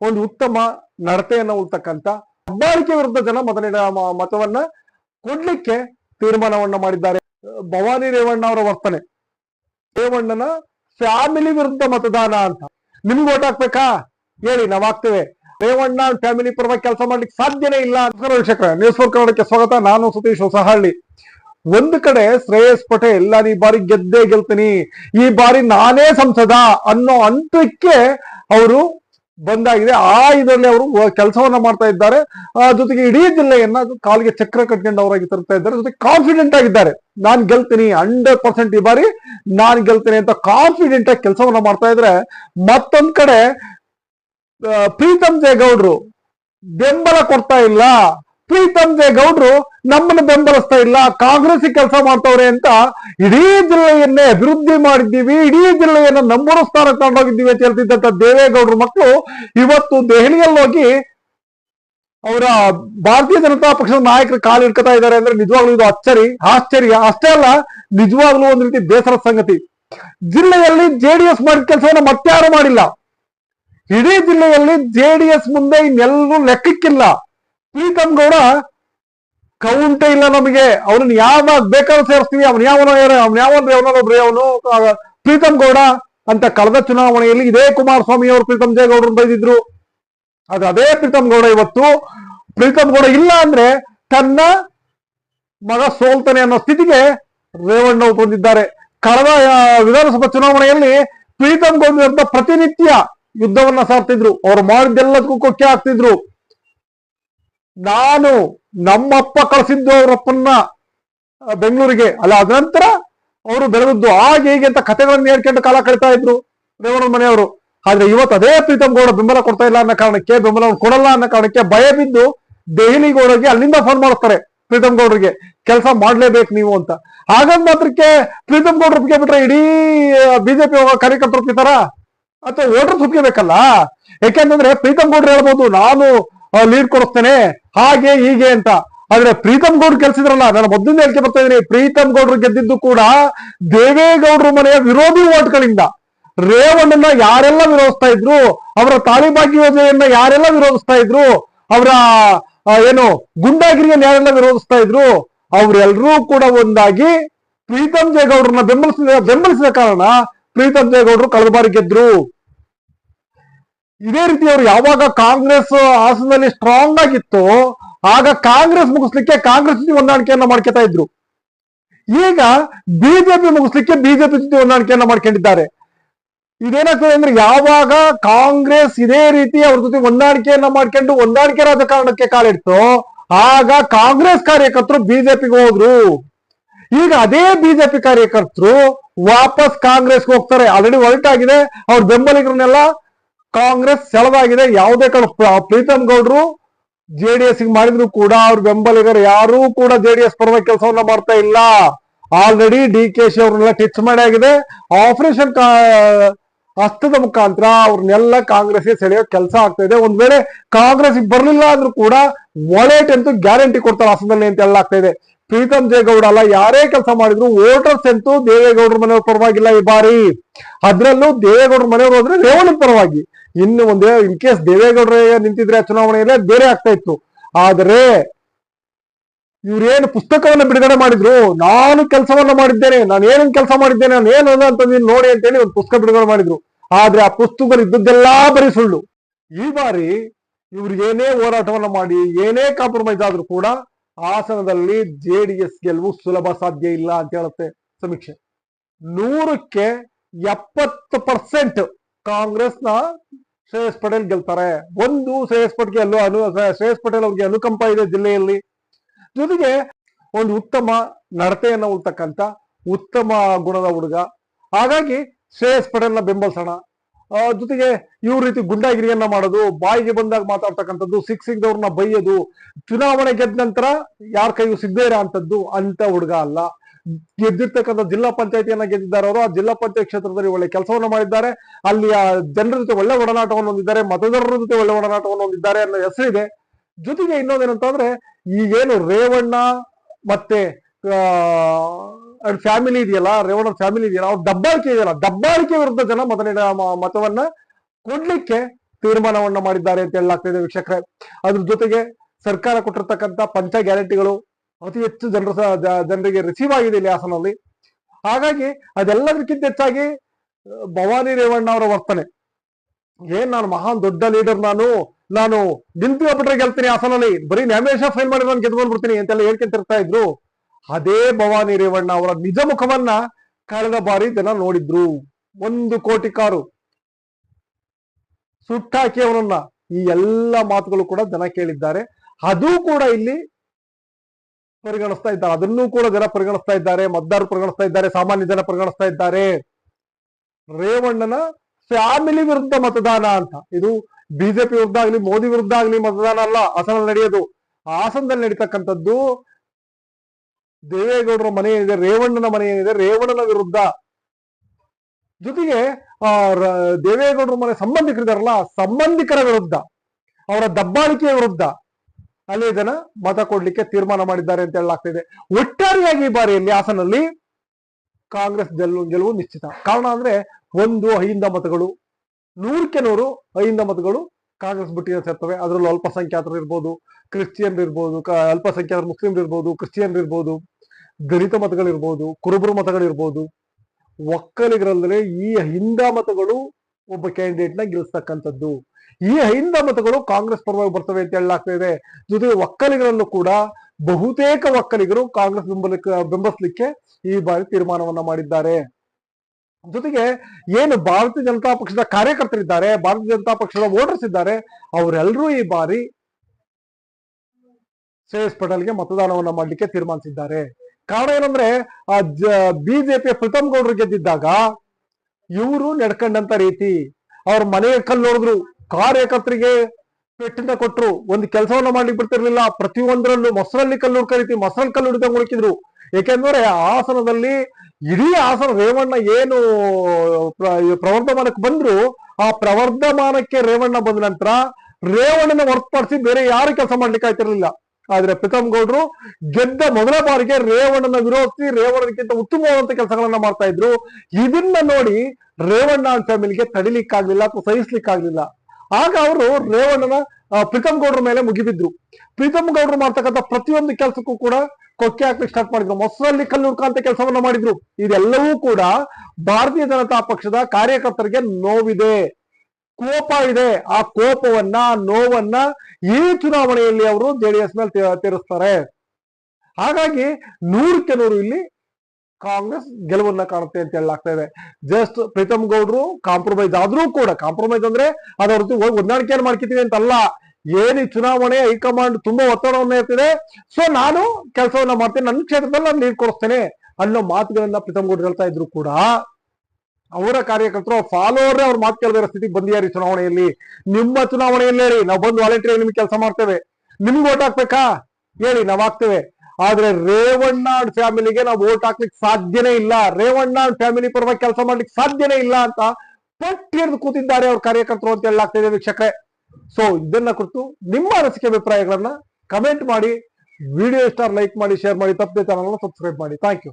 ಒಂದು ಉತ್ತಮ ನಡತೆಯನ್ನು ಉಳ್ತಕ್ಕಂತ ಹಬ್ಬಾಳಿಕೆ ವಿರುದ್ಧ ಜನ ಮತ ನೀಡ ಮ- ಮತವನ್ನ ಕೊಡ್ಲಿಕ್ಕೆ ತೀರ್ಮಾನವನ್ನ ಮಾಡಿದ್ದಾರೆ. ಭವಾನಿ ರೇವಣ್ಣ ಅವರ ವರ್ತನೆ. ರೇವಣ್ಣನ ಫ್ಯಾಮಿಲಿ ವಿರುದ್ಧ ಮತದಾನ ಅಂತ. ನಿಮ್ಗೆ ಓಟ್ ಹಾಕ್ಬೇಕಾ? ಹೇಳಿ, ನಾವ್ ಹಾಕ್ತೇವೆ. ರೇವಣ್ಣ ಫ್ಯಾಮಿಲಿ ಪರವಾಗಿ ಕೆಲಸ ಮಾಡ್ಲಿಕ್ಕೆ ಸಾಧ್ಯನೇ ಇಲ್ಲ ಅಂತ ವೀಕ್ಷಕರೇ. ನ್ಯೂಸ್ ಫೋರ್ ಕನ್ನಡಕ್ಕೆ ಸ್ವಾಗತ. ನಾನು ಸತೀಶ್ ಹೊಸಹಳ್ಳಿ. ಒಂದು ಕಡೆ ಶ್ರೇಯಸ್ ಪಟೇಲ್, ನಾನು ಈ ಬಾರಿ ಗೆದ್ದೇ ಗೆಲ್ತೀನಿ. ಈ ಬಾರಿ ನಾನೇ ಸಂಸದ ಅನ್ನೋ ಹಂತಕ್ಕೆ ಅವರು ಬಂದಾಗಿದೆ. ಆ ಇದರಲ್ಲಿ ಅವರು ಕೆಲಸವನ್ನ ಮಾಡ್ತಾ ಇದ್ದಾರೆ. ಜೊತೆಗೆ ಇಡೀ ಜಿಲ್ಲೆಯನ್ನ ಕಾಲಿಗೆ ಚಕ್ರ ಕಟ್ಕೊಂಡು ಅವರಾಗಿ ತರ್ತಾ ಇದ್ದಾರೆ. ಜೊತೆ ಕಾನ್ಫಿಡೆಂಟ್ ಆಗಿದ್ದಾರೆ. ನಾನ್ ಗೆಲ್ತೀನಿ ಹಂಡ್ರೆಡ್ ಪರ್ಸೆಂಟ್ ಈ ಬಾರಿ ನಾನ್ ಗೆಲ್ತೀನಿ ಅಂತ ಕಾನ್ಫಿಡೆಂಟ್ ಆಗಿ ಕೆಲಸವನ್ನ ಮಾಡ್ತಾ ಇದ್ರೆ ಮತ್ತೊಂದ್ ಕಡೆ ಪ್ರೀತಂ ಜೇಗೌಡ್ರು ಬೆಂಬಲ ಕೊಡ್ತಾ ಇಲ್ಲ. ಪ್ರೀತಮ್ ಜೇಗೌಡ್ರು ನಮ್ಮನ್ನು ಬೆಂಬಲಿಸ್ತಾ ಇಲ್ಲ ಕಾಂಗ್ರೆಸ್ ಕೆಲಸ ಮಾಡ್ತವ್ರೆ ಅಂತ ಇಡೀ ಜಿಲ್ಲೆಯನ್ನೇ ಅಭಿವೃದ್ಧಿ ಮಾಡಿದ್ದೀವಿ, ಇಡೀ ಜಿಲ್ಲೆಯನ್ನ ನಂಬರ್ ಸ್ಥಾನ ತಗೊಂಡೋಗಿದ್ದೀವಿ ಅಂತ ಹೇಳ್ತಿದ್ದಂತ ದೇವೇಗೌಡರ ಮಕ್ಕಳು ಇವತ್ತು ದೆಹಲಿಯಲ್ಲಿ ಹೋಗಿ ಅವರ ಭಾರತೀಯ ಜನತಾ ಪಕ್ಷದ ನಾಯಕರು ಕಾಲು ಇಟ್ಕೊತಾ ಇದ್ದಾರೆ ಅಂದ್ರೆ ನಿಜವಾಗ್ಲೂ ಇದು ಅಚ್ಚರಿ, ಆಶ್ಚರ್ಯ. ಅಷ್ಟೇ ಅಲ್ಲ, ನಿಜವಾಗ್ಲೂ ಒಂದ್ ರೀತಿ ಬೇಸರ ಸಂಗತಿ. ಜಿಲ್ಲೆಯಲ್ಲಿ ಜೆಡಿಎಸ್ ಮಾಡಿದ ಕೆಲಸವನ್ನ ಮತ್ತಾರು ಮಾಡಿಲ್ಲ? ಇಡೀ ಜಿಲ್ಲೆಯಲ್ಲಿ ಜೆಡಿಎಸ್ ಮುಂದೆ ಇನ್ನೆಲ್ಲರೂ ಲೆಕ್ಕಕ್ಕಿಲ್ಲ. ಪ್ರೀತಮ್ ಗೌಡ ಕೌಂಟೇ ಇಲ್ಲ ನಮಗೆ. ಅವನನ್ನ ಯಾವ ಬೇಕಾದ್ರೂ ಸೇರಿಸ್ತೀವಿ. ಅವನ್ ಯಾವನೋ ಅವನ್ ಯಾವನ್ರಿ ಅವನೊಬ್ರಿ ಅವನು. ಪ್ರೀತಮ್ ಗೌಡ ಅಂತ ಕಳೆದ ಚುನಾವಣೆಯಲ್ಲಿ ಇದೇ ಕುಮಾರಸ್ವಾಮಿ ಅವರು ಪ್ರೀತಮ್ ಜೇಗೌಡರು ಬೈದಿದ್ರು. ಅದು ಅದೇ ಪ್ರೀತಮ್ ಗೌಡ ಇವತ್ತು. ಪ್ರೀತಮ್ ಗೌಡ ಇಲ್ಲ ಅಂದ್ರೆ ತನ್ನ ಮಗ ಸೋಲ್ತಾನೆ ಅನ್ನೋ ಸ್ಥಿತಿಗೆ ರೇವಣ್ಣ ಅವರು ಬಂದಿದ್ದಾರೆ. ಕಳೆದ ವಿಧಾನಸಭಾ ಚುನಾವಣೆಯಲ್ಲಿ ಪ್ರೀತಮ್ ಗೌಡ ಪ್ರತಿನಿತ್ಯ ಯುದ್ಧವನ್ನ ಸಾರ್ತಿದ್ರು. ಅವ್ರು ಮಾಡಿದ್ದೆಲ್ಲದಕ್ಕೂ ಕೊಕ್ಕೆ ಹಾಕ್ತಿದ್ರು ನಾನು ನಮ್ಮಪ್ಪ ಕಳಿಸಿದ್ದು ಅವರಪ್ಪನ್ನ ಬೆಂಗಳೂರಿಗೆ. ಅಲ್ಲ, ಅದ ನಂತರ ಅವರು ಬೆಳೆದದ್ದು ಹಾಗೆ ಹೀಗೆ ಅಂತ ಕಥೆಗಳನ್ನು ಹೇಳ್ಕೊಂಡು ಕಾಲ ಕಳಿತಾ ಇದ್ರು ರೇವಣ ಮನೆಯವರು. ಆದ್ರೆ ಇವತ್ತು ಅದೇ ಪ್ರೀತಮ್ ಗೌಡ ಬೆಂಬಲ ಕೊಡ್ತಾ ಇಲ್ಲ ಅನ್ನೋ ಕಾರಣಕ್ಕೆ, ಬೆಂಬಲ ಕೊಡಲ್ಲ ಅನ್ನೋ ಕಾರಣಕ್ಕೆ ಭಯ ಬಿದ್ದು ದೆಹಲಿಗೆ ಹೋಗಿ ಅಲ್ಲಿಂದ ಫೋನ್ ಮಾಡ್ತಾರೆ ಪ್ರೀತಮ್ ಗೌಡ್ರಿಗೆ. ಕೆಲಸ ಮಾಡ್ಲೇಬೇಕು ನೀವು ಅಂತ. ಹಾಗಾದ್ ಮಾತ್ರಕ್ಕೆ ಪ್ರೀತಮ್ ಗೌಡ್ರ ಬಿಟ್ರೆ ಇಡೀ ಬಿಜೆಪಿ ಕಾರ್ಯಕರ್ತರು ಒಪ್ಪಿತಾರ ಅಥವಾ ಓಟರ್ ಒಪ್ಕೋಬೇಕಲ್ಲ ಯಾಕೆಂತಂದ್ರೆ ಪ್ರೀತಮ್ ಗೌಡ್ರು ಹೇಳ್ಬೋದು, ನಾನು ಲೀಡ್ ಕೊಡಿಸ್ತೇನೆ ಹಾಗೆ ಹೀಗೆ ಅಂತ. ಆದ್ರೆ ಪ್ರೀತಮ್ ಗೌಡ್ರು ಕೆಲ್ಸಿದ್ರಲ್ಲ, ನಾನು ಮೊದಲಿಂದ ಹೇಳ್ಕೆ ಬರ್ತಾ ಇದ್ದೀನಿ, ಪ್ರೀತಮ್ ಗೌಡ್ರು ಗೆದ್ದಿದ್ದು ಕೂಡ ದೇವೇಗೌಡರು ಮನೆಯ ವಿರೋಧಿ ಓಟ್ಗಳಿಂದ. ರೇವಣ್ಣನ ಯಾರೆಲ್ಲ ವಿರೋಧಿಸ್ತಾ ಇದ್ರು, ಅವರ ತಾಲಿಬಾಗಿ ಯೋಜನೆಯನ್ನ ಯಾರೆಲ್ಲ ವಿರೋಧಿಸ್ತಾ ಇದ್ರು, ಅವರ ಏನು ಗುಂಡಾಗಿರಿಯನ್ನು ಯಾರೆಲ್ಲ ವಿರೋಧಿಸ್ತಾ ಇದ್ರು ಅವರೆಲ್ಲರೂ ಕೂಡ ಒಂದಾಗಿ ಪ್ರೀತಮ್ ಜೇಗೌಡ್ರನ್ನ ಬೆಂಬಲಿಸಿದ ಬೆಂಬಲಿಸಿದ ಕಾರಣ ಪ್ರೀತಮ್ ಜೇಗೌಡರು ಕಳೆದ ಬಾರಿ ಗೆದ್ರು. ಇದೇ ರೀತಿ ಅವರು ಯಾವಾಗ ಕಾಂಗ್ರೆಸ್ ಹಾಸನದಲ್ಲಿ ಸ್ಟ್ರಾಂಗ್ ಆಗಿತ್ತು, ಆಗ ಕಾಂಗ್ರೆಸ್ ಮುಗಿಸ್ಲಿಕ್ಕೆ ಕಾಂಗ್ರೆಸ್ ಜೊತೆ ಹೊಂದಾಣಿಕೆಯನ್ನ ಮಾಡ್ಕೊತಾ ಇದ್ರು. ಈಗ ಬಿಜೆಪಿ ಮುಗಿಸ್ಲಿಕ್ಕೆ ಬಿಜೆಪಿ ಜೊತೆ ಹೊಂದಾಣಿಕೆಯನ್ನ ಮಾಡ್ಕೊಂಡಿದ್ದಾರೆ. ಇದೇನಾಗ್ತದೆ ಅಂದ್ರೆ ಯಾವಾಗ ಕಾಂಗ್ರೆಸ್ ಇದೇ ರೀತಿ ಅವ್ರ ಜೊತೆ ಹೊಂದಾಣಿಕೆಯನ್ನ ಮಾಡ್ಕೊಂಡು ಹೊಂದಾಣಿಕೆ ರಾಜಕಾರಣಕ್ಕೆ ಕಾಲಿಡ್ತು, ಆಗ ಕಾಂಗ್ರೆಸ್ ಕಾರ್ಯಕರ್ತರು ಬಿಜೆಪಿಗೆ ಹೋದ್ರು. ಈಗ ಅದೇ ಬಿಜೆಪಿ ಕಾರ್ಯಕರ್ತರು ವಾಪಸ್ ಕಾಂಗ್ರೆಸ್ಗೆ ಹೋಗ್ತಾರೆ. ಆಲ್ರೆಡಿ ಹೊರಟಾಗಿದೆ. ಅವ್ರ ಬೆಂಬಲಿಗರನ್ನೆಲ್ಲ ಕಾಂಗ್ರೆಸ್ ಸೆಳೆದಾಗಿದೆ. ಯಾವುದೇ ಪ್ರ- ಪ್ರೀತಮ್ ಗೌಡ್ರು ಜೆಡಿಎಸ್ ಮಾಡಿದ್ರು ಕೂಡ ಅವ್ರ ಬೆಂಬಲಿಗರು ಯಾರೂ ಕೂಡ ಜೆಡಿಎಸ್ ಪರವಾಗಿ ಕೆಲಸವನ್ನ ಮಾಡ್ತಾ ಇಲ್ಲ. ಆಲ್ರೆಡಿ ಡಿ ಕೆ ಶಿ ಅವ್ರನ್ನೆಲ್ಲ ಟಿಚ್ ಆಗಿದೆ. ಆಪರೇಷನ್ ಹಸ್ತದ ಮುಖಾಂತರ ಅವ್ರನ್ನೆಲ್ಲ ಕಾಂಗ್ರೆಸ್ಗೆ ಸೆಳೆಯೋ ಕೆಲಸ ಆಗ್ತಾ ಇದೆ. ಒಂದ್ ವೇಳೆ ಕಾಂಗ್ರೆಸ್ ಬರಲಿಲ್ಲ ಅಂದ್ರೂ ಕೂಡ ಒಳೇಟ್ ಅಂತೂ ಗ್ಯಾರಂಟಿ ಕೊಡ್ತಾರೆ ಹಾಸನದಲ್ಲಿ ಅಂತ ಎಲ್ಲ ಆಗ್ತಾ ಇದೆ. ಪ್ರೀತಮ್ ಜೇಗೌಡ ಅಲ್ಲ, ಯಾರೇ ಕೆಲಸ ಮಾಡಿದ್ರು ವೋಟರ್ಸ್ ಅಂತೂ ದೇವೇಗೌಡರ ಮನೆಯವ್ರ ಪರವಾಗಿಲ್ಲ ಈ ಬಾರಿ. ಅದ್ರಲ್ಲೂ ದೇವೇಗೌಡರ ಮನೆಯವರು ಹೋದ್ರೆ ರೇವಣ್ಣ ಪರವಾಗಿ. ಇನ್ನು ಒಂದೇ ಇನ್ ಕೇಸ್ ದೇವೇಗೌಡರೇ ನಿಂತಿದ್ರೆ ಚುನಾವಣೆಯಲ್ಲೇ ಬೇರೆ ಆಗ್ತಾ ಇತ್ತು. ಆದರೆ ಇವ್ರೇನು ಪುಸ್ತಕವನ್ನ ಬಿಡುಗಡೆ ಮಾಡಿದ್ರು. ನಾನು ಕೆಲಸವನ್ನ ಮಾಡಿದ್ದೇನೆ, ನಾನು ಏನೇನು ಕೆಲಸ ಮಾಡಿದ್ದೇನೆ, ನಾನು ಏನು ಅಂತ ನೀನು ನೋಡಿ ಅಂತೇಳಿ ಒಂದು ಪುಸ್ತಕ ಬಿಡುಗಡೆ ಮಾಡಿದ್ರು. ಆದ್ರೆ ಆ ಪುಸ್ತಕದಲ್ಲಿ ಇದ್ದದ್ದೆಲ್ಲಾ ಬರೀ ಸುಳ್ಳು. ಈ ಬಾರಿ ಇವ್ರು ಏನೇ ಹೋರಾಟವನ್ನ ಮಾಡಿ, ಏನೇ ಕಾಂಪ್ರಮೈಸ್ ಆದ್ರೂ ಕೂಡ ಹಾಸನದಲ್ಲಿ ಜೆ ಡಿ ಎಸ್ ಗೆಲುವು ಸುಲಭ ಸಾಧ್ಯ ಇಲ್ಲ ಅಂತ ಹೇಳುತ್ತೆ ಸಮೀಕ್ಷೆ. ನೂರಕ್ಕೆ ಎಪ್ಪತ್ತು ಪರ್ಸೆಂಟ್ ಕಾಂಗ್ರೆಸ್ನ ಶ್ರೇಯಸ್ ಪಟೇಲ್ ಗೆಲ್ತಾರೆ. ಒಂದು ಶ್ರೇಯಸ್ ಪಟೇಲ್ ಅಲ್ಲೂ ಅನು, ಶ್ರೇಯಸ್ ಪಟೇಲ್ ಅವ್ರಿಗೆ ಅನುಕಂಪ ಇದೆ ಜಿಲ್ಲೆಯಲ್ಲಿ. ಜೊತೆಗೆ ಒಂದು ಉತ್ತಮ ನಡತೆಯನ್ನು ಉಳ್ತಕ್ಕಂತ ಉತ್ತಮ ಗುಣದ ಹುಡುಗ. ಹಾಗಾಗಿ ಶ್ರೇಯಸ್ ಪಟೇಲ್ನ ಬೆಂಬಲಿಸೋಣ. ಜೊತೆಗೆ ಇವ್ರ ರೀತಿ ಗುಂಡಾಗಿರಿಯನ್ನ ಮಾಡೋದು, ಬಾಯಿಗೆ ಬಂದಾಗ ಮಾತಾಡ್ತಕ್ಕಂಥದ್ದು, ಸಿಕ್ ಸಿಗ್ದವ್ರನ್ನ ಬೈಯೋದು, ಚುನಾವಣೆ ಗೆದ್ದ ನಂತರ ಯಾರ ಕೈಗೂ ಸಿಗದೇ ಇರೋ ಅಂತದ್ದು ಅಂತ ಹುಡುಗ ಅಲ್ಲ. ಗೆದ್ದಿರ್ತಕ್ಕಂಥ ಜಿಲ್ಲಾ ಪಂಚಾಯತಿಯನ್ನ ಗೆದ್ದಿದ್ದಾರೆ ಅವರು. ಆ ಜಿಲ್ಲಾ ಪಂಚಾಯತ್ ಕ್ಷೇತ್ರದಲ್ಲಿ ಒಳ್ಳೆ ಕೆಲಸವನ್ನು ಮಾಡಿದ್ದಾರೆ. ಅಲ್ಲಿ ಆ ಜನರ ಜೊತೆ ಒಳ್ಳೆ ಒಡನಾಟವನ್ನು ಹೊಂದಿದ್ದಾರೆ, ಮತದಾರರ ಜೊತೆ ಒಳ್ಳೆ ಒಡನಾಟವನ್ನು ಹೊಂದಿದ್ದಾರೆ ಅನ್ನೋ ಹೆಸರಿದೆ. ಜೊತೆಗೆ ಇನ್ನೊಂದೇನಂತಂದ್ರೆ, ಈಗೇನು ರೇವಣ್ಣ ಮತ್ತೆ ಫ್ಯಾಮಿಲಿ ಇದೆಯಲ್ಲ ರೇವಣ್ಣ ಫ್ಯಾಮಿಲಿ ಇದೆಯಲ್ಲ, ಅವ್ರ ದಬ್ಬಾಳಿಕೆ ಇದೆಯಲ್ಲ, ದಬ್ಬಾಳಿಕೆ ವಿರುದ್ಧ ಜನ ಮತ ಮತವನ್ನ ಕೊಡ್ಲಿಕ್ಕೆ ತೀರ್ಮಾನವನ್ನ ಮಾಡಿದ್ದಾರೆ ಅಂತ ಹೇಳಲಾಗ್ತಿದೆ ವೀಕ್ಷಕರೇ. ಅದ್ರ ಜೊತೆಗೆ ಸರ್ಕಾರ ಕೊಟ್ಟಿರ್ತಕ್ಕಂಥ ಪಂಚ ಗ್ಯಾರಂಟಿಗಳು ಅತಿ ಹೆಚ್ಚು ಜನರ ಜನರಿಗೆ ರಿಸೀವ್ ಆಗಿದೆ ಇಲ್ಲಿ ಹಾಸನಲ್ಲಿ. ಹಾಗಾಗಿ ಅದೆಲ್ಲದಕ್ಕಿಂತ ಹೆಚ್ಚಾಗಿ ಭವಾನಿ ರೇವಣ್ಣ ಅವರ ವರ್ತನೆ. ಏನ್ ನಾನು ಮಹಾನ್ ದೊಡ್ಡ ಲೀಡರ್ ನಾನು ನಾನು ನಿಂತು ಬಿಟ್ರೆ ಗೆಲ್ತೀನಿ ಹಾಸನಲ್ಲಿ. ಬರೀ ನ್ಯಾಮೇಶ ಫೈಲ್ ಮಾಡಿ ನಾನು ಗೆದ್ಕೊಂಡ್ ಬಿಡ್ತೀನಿ ಅಂತೆಲ್ಲ ಹೇಳ್ಕೊಂತಿರ್ತಾ ಇದ್ರು. ಅದೇ ಭವಾನಿ ರೇವಣ್ಣ ಅವರ ನಿಜ ಮುಖವನ್ನ ಕಳೆದ ಬಾರಿ ಜನ ನೋಡಿದ್ರು. ಒಂದು ಕೋಟಿ ಕಾರು. ಸುಟ್ಟಾಕಿ ಅವನನ್ನ ಈ ಎಲ್ಲ ಮಾತುಗಳು ಕೂಡ ಜನ ಕೇಳಿದ್ದಾರೆ. ಅದು ಕೂಡ ಇಲ್ಲಿ ಪರಿಗಣಿಸ್ತಾ ಇದ್ದಾರೆ. ಅದನ್ನೂ ಕೂಡ ಜನ ಪರಿಗಣಿಸ್ತಾ ಇದ್ದಾರೆ. ಮತದಾರರು ಪರಿಗಣಿಸ್ತಾ ಇದ್ದಾರೆ. ಸಾಮಾನ್ಯ ಜನ ಪರಿಗಣಿಸ್ತಾ ಇದ್ದಾರೆ. ರೇವಣ್ಣನ ಫ್ಯಾಮಿಲಿ ವಿರುದ್ಧ ಮತದಾನ ಅಂತ. ಇದು ಬಿಜೆಪಿ ವಿರುದ್ಧ ಆಗ್ಲಿ, ಮೋದಿ ವಿರುದ್ಧ ಆಗ್ಲಿ ಮತದಾನ ಅಲ್ಲ. ಹಾಸನದಲ್ಲಿ ನಡೆಯೋದು. ಹಾಸನದಲ್ಲಿ ನಡೀತಕ್ಕಂಥದ್ದು ದೇವೇಗೌಡರ ಮನೆ ಏನಿದೆ, ರೇವಣ್ಣನ ಮನೆ ಏನಿದೆ, ರೇವಣ್ಣನ ವಿರುದ್ಧ. ಜೊತೆಗೆ, ಆ ದೇವೇಗೌಡರ ಮನೆ ಸಂಬಂಧಿಕರಿದಾರಲ್ಲ, ಸಂಬಂಧಿಕರ ವಿರುದ್ಧ. ಅವರ ದಬ್ಬಾಳಿಕೆಯ ವಿರುದ್ಧ. ಅಲ್ಲಿ ಇದನ್ನ ಮತ ಕೊಡ್ಲಿಕ್ಕೆ ತೀರ್ಮಾನ ಮಾಡಿದ್ದಾರೆ ಅಂತ ಹೇಳಲಾಗ್ತಿದೆ. ಒಟ್ಟಾರೆಯಾಗಿ ಈ ಬಾರಿಯಲ್ಲಿ ಹಾಸನಲ್ಲಿ ಕಾಂಗ್ರೆಸ್ ಗೆಲುವು ಗೆಲುವು ನಿಶ್ಚಿತ. ಕಾರಣ ಅಂದ್ರೆ ಒಂದು ಅಹಿಂದ ಮತಗಳು, ನೂರಕ್ಕೆ ನೂರು ಅಹಿಂದ ಮತಗಳು ಕಾಂಗ್ರೆಸ್ ಬಿಟ್ಟಿನ ಸೇರ್ತವೆ. ಅದರಲ್ಲೂ ಅಲ್ಪಸಂಖ್ಯಾತರು ಇರ್ಬೋದು ಕ್ರಿಶ್ಚಿಯನ್ ಇರ್ಬೋದು, ಕ- ಅಲ್ಪಸಂಖ್ಯಾತರು ಮುಸ್ಲಿಂ ಇರ್ಬೋದು ಕ್ರಿಶ್ಚಿಯನ್ ಇರ್ಬೋದು, ದಲಿತ ಮತಗಳಿರ್ಬೋದು, ಕುರುಬರು ಮತಗಳಿರ್ಬೋದು, ಒಕ್ಕಲಿಗರಲ್ಲದೆ ಈ ಅಹಿಂದ ಮತಗಳು ಒಬ್ಬ ಕ್ಯಾಂಡಿಡೇಟ್ನ ಗೆಲ್ಲಿಸ್ತಕ್ಕಂಥದ್ದು ಈ ಐಂದ ಮತಗಳು ಕಾಂಗ್ರೆಸ್ ಪರವಾಗಿ ಬರ್ತವೆ ಅಂತ ಹೇಳಲಾಗ್ತಾ ಇದೆ. ಜೊತೆಗೆ ಒಕ್ಕಲಿಗರನ್ನು ಕೂಡ ಬಹುತೇಕ ಒಕ್ಕಲಿಗರು ಕಾಂಗ್ರೆಸ್ ಬೆಂಬಲಕ್ಕೆ, ಬೆಂಬಲಿಸಲಿಕ್ಕೆ ಈ ಬಾರಿ ತೀರ್ಮಾನವನ್ನ ಮಾಡಿದ್ದಾರೆ. ಜೊತೆಗೆ ಏನು ಭಾರತೀಯ ಜನತಾ ಪಕ್ಷದ ಕಾರ್ಯಕರ್ತರಿದ್ದಾರೆ, ಭಾರತೀಯ ಜನತಾ ಪಕ್ಷದ ವೋಟರ್ಸ್ ಇದ್ದಾರೆ, ಅವರೆಲ್ಲರೂ ಈ ಬಾರಿ ಶ್ರೇಯಸ್ ಪಟೇಲ್ಗೆ ಮತದಾನವನ್ನ ಮಾಡ್ಲಿಕ್ಕೆ ತೀರ್ಮಾನಿಸಿದ್ದಾರೆ. ಕಾರಣ ಏನಂದ್ರೆ, ಆ ಬಿಜೆಪಿಯ ಪ್ರೀತಮ್ ಗೌಡರು ಗೆದ್ದಿದ್ದಾಗ ಇವರು ನಡ್ಕೊಂಡಂತ ರೀತಿ ಅವ್ರ ಮನೆಯ ಕಲ್ಲು ನೋಡಿದ್ರು ಕಾರ್ಯಕರ್ತರಿಗೆ ಪೆಟ್ಟಿಂದ ಕೊಟ್ರು, ಒಂದು ಕೆಲಸವನ್ನ ಮಾಡ್ಲಿಕ್ಕೆ ಬಿಡ್ತಿರ್ಲಿಲ್ಲ, ಪ್ರತಿಯೊಂದರಲ್ಲೂ ಮೊಸರಲ್ಲಿ ಕಲ್ಲು ಹುಡ್ಕರೀತಿ ಮೊಸರಲ್ಲಿ ಕಲ್ಲು ಹುಡ್ದಂಗ್ ಹುಡುಕಿದ್ರು. ಏಕೆಂದ್ರೆ ಹಾಸನದಲ್ಲಿ ಇಡೀ ಹಾಸನ ರೇವಣ್ಣ ಏನು ಪ್ರವರ್ಧಮಾನಕ್ಕೆ ಬಂದ್ರು, ಆ ಪ್ರವರ್ಧಮಾನಕ್ಕೆ ರೇವಣ್ಣ ಬಂದ ನಂತರ ರೇವಣ್ಣನ ಹೊರತುಪಡಿಸಿ ಬೇರೆ ಯಾರು ಕೆಲಸ ಮಾಡ್ಲಿಕ್ಕೆ ಆಯ್ತಿರ್ಲಿಲ್ಲ. ಆದ್ರೆ ಪ್ರೀತಮ್ ಗೌಡ್ರು ಗೆದ್ದ ಮೊದಲ ಬಾರಿಗೆ ರೇವಣ್ಣನ ವಿರೋಧಿಸಿ ರೇವಣ್ಣನಕ್ಕಿಂತ ಉತ್ತಮವಾದಂತ ಕೆಲಸಗಳನ್ನ ಮಾಡ್ತಾ ಇದ್ರು. ಇದನ್ನ ನೋಡಿ ರೇವಣ್ಣ ಫ್ಯಾಮಿಲಿಗೆ ತಡಿಲಿಕ್ಕಾಗ್ಲಿಲ್ಲ ಅಥವಾ ಸಹಿಸ್ಲಿಕ್ಕಾಗ್ಲಿಲ್ಲ. ಆಗ ಅವರು ರೇವಣ್ಣನ ಪ್ರೀತಮ್ ಗೌಡ್ರ ಮೇಲೆ ಮುಗಿಬಿದ್ರು. ಪ್ರೀತಮ್ ಗೌಡ್ರು ಮಾಡ್ತಕ್ಕಂಥ ಪ್ರತಿಯೊಂದು ಕೆಲಸಕ್ಕೂ ಕೂಡ ಕೊಕ್ಕೆ ಹಾಕ್ಲಿಕ್ಕೆ ಸ್ಟಾರ್ಟ್ ಮಾಡಿದ್ರು. ಮೊಸರಲ್ಲಿ ಕಲ್ಲು ಹುಡ್ಕಂತ ಕೆಲಸವನ್ನ ಮಾಡಿದ್ರು. ಇದೆಲ್ಲವೂ ಕೂಡ ಭಾರತೀಯ ಜನತಾ ಪಕ್ಷದ ಕಾರ್ಯಕರ್ತರಿಗೆ ನೋವಿದೆ. ಕೋಪ ಇದೆ. ಆ ಕೋಪವನ್ನ, ನೋವನ್ನ ಈ ಚುನಾವಣೆಯಲ್ಲಿ ಅವರು ಜೆ ಡಿ ಎಸ್ ಮೇಲೆ ತೆರಿಸ್ತಾರೆ. ಹಾಗಾಗಿ ನೂರಕ್ಕೆ ನೂರು ಇಲ್ಲಿ ಕಾಂಗ್ರೆಸ್ ಗೆಲುವನ್ನ ಕಾಣುತ್ತೆ ಅಂತ ಹೇಳಲಾಗ್ತಾ ಇದೆ. ಜಸ್ಟ್ ಪ್ರೀತಮ್ ಗೌಡ್ರು ಕಾಂಪ್ರಮೈಸ್ ಆದ್ರೂ ಕೂಡ ಕಾಂಪ್ರಮೈಸ್ ಅಂದ್ರೆ ಅದರ ಹೊಂದಾಣಿಕೆಯನ್ನು ಮಾಡ್ಕಿದೀವಿ ಅಂತಲ್ಲ, ಏನು ಈ ಚುನಾವಣೆ, ಹೈಕಮಾಂಡ್ ತುಂಬಾ ಒತ್ತಡವನ್ನ ಇರ್ತದೆ ಸೊ ನಾನು ಕೆಲಸವನ್ನ ಮಾಡ್ತೀನಿ ನನ್ನ ಕ್ಷೇತ್ರದಲ್ಲಿ ನಾನು ನೀರು ಕೊಡಿಸ್ತೇನೆ ಅನ್ನೋ ಮಾತುಗಳನ್ನ ಪ್ರೀತಮ್ ಗೌಡ್ರು ಹೇಳ್ತಾ ಇದ್ರು ಕೂಡ ಅವರ ಕಾರ್ಯಕರ್ತರು ಫಾಲೋವರ್ ಅವ್ರ ಮಾತು ಕೇಳದಿರೋ ಸ್ಥಿತಿಗೆ ಬಂದಿಯಾರಿ ಚುನಾವಣೆಯಲ್ಲಿ? ನಿಮ್ಮ ಚುನಾವಣೆಯಲ್ಲಿ ಹೇಳಿ ನಾವು ಬಂದು ವಾಲಂಟಿಯರ್ ನಿಮ್ಗೆ ಕೆಲಸ ಮಾಡ್ತೇವೆ. ನಿಮ್ಗೆ ಓಟ್ ಹಾಕ್ಬೇಕಾ? ಹೇಳಿ, ನಾವು ಹಾಕ್ತೇವೆ. ಆದ್ರೆ ರೇವಣ್ಣಾಡ್ ಫ್ಯಾಮಿಲಿಗೆ ನಾವು ಓಟ್ ಹಾಕ್ಲಿಕ್ಕೆ ಸಾಧ್ಯನೇ ಇಲ್ಲ. ರೇವಣ್ಣಾಡ್ ಫ್ಯಾಮಿಲಿ ಪರವಾಗಿ ಕೆಲಸ ಮಾಡ್ಲಿಕ್ಕೆ ಸಾಧ್ಯನೇ ಇಲ್ಲ ಅಂತ ಹಿಡಿದು ಕೂತಿದ್ದಾರೆ ಅವ್ರ ಕಾರ್ಯಕರ್ತರು ಅಂತ ಹೇಳಲಾಗ್ತಿದೆ ವೀಕ್ಷಕರೇ. ಸೊ ಇದನ್ನ ಕುರಿತು ನಿಮ್ಮ ಅನಿಸಿಕೆ ಅಭಿಪ್ರಾಯಗಳನ್ನ ಕಮೆಂಟ್ ಮಾಡಿ ವಿಡಿಯೋ ಇಷ್ಟ ಲೈಕ್ ಮಾಡಿ ಶೇರ್ ಮಾಡಿ, ತಪ್ಪದೆ ಚಾನಲ್ ಸಬ್ಸ್ಕ್ರೈಬ್ ಮಾಡಿ. Thank you